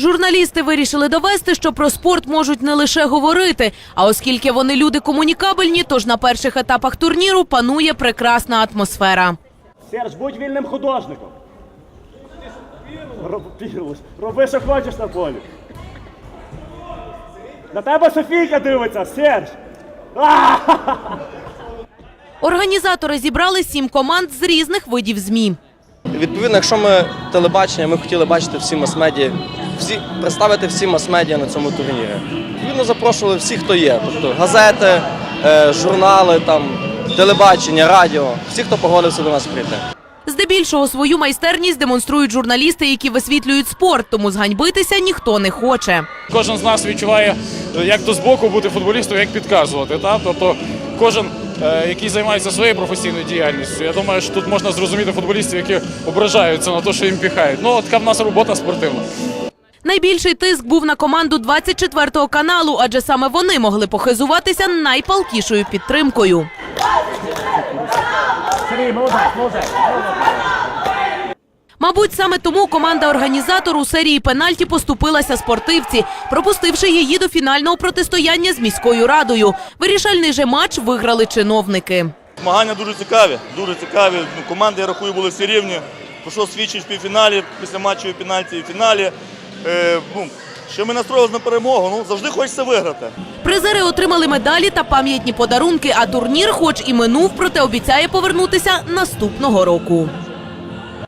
Журналісти вирішили довести, що про спорт можуть не лише говорити, а оскільки вони люди комунікабельні, тож на перших етапах турніру панує прекрасна атмосфера. Серж, будь вільним художником. Пірлус, роби, що хочеш на полі. На тебе Софійка дивиться, Серж. Організатори зібрали сім команд з різних видів змі. Відповідно, якщо ми телебачення, ми хотіли бачити всі мас-медіа, всі представити всі мас-медіа на цьому турнірі. Відповідно, запрошували всіх, хто є, тобто газети, е, журнали, там, телебачення, радіо, всі, хто погодився до нас прийти. Здебільшого свою майстерність демонструють журналісти, які висвітлюють спорт, тому зганьбитися ніхто не хоче. Кожен з нас відчуває, як то збоку бути футболістом, як підказувати. Та? Тобто кожен, е, займаються своєю професійною діяльністю, я думаю, що тут можна зрозуміти футболістів, які ображаються на те, що їм піхають. Ну, така в нас робота спортивна. Найбільший тиск був на команду 24 каналу, адже саме вони могли похизуватися найпалкішою підтримкою. Сергій, молодець, молодець. Мабуть, саме тому команда-організатор у серії пенальті поступилася спортивці, пропустивши її до фінального протистояння з міською радою. Вирішальний же матч виграли чиновники. Змагання дуже цікаві, дуже цікаві. Ну, команди, я рахую, були всі рівні. Про що свідчить в півфіналі, після матчу і пенальті і фіналі. Е, ну, що ми настроїлися на перемогу, ну завжди хочеться виграти. Призери отримали медалі та пам'ятні подарунки. А турнір, хоч і минув, проте обіцяє повернутися наступного року.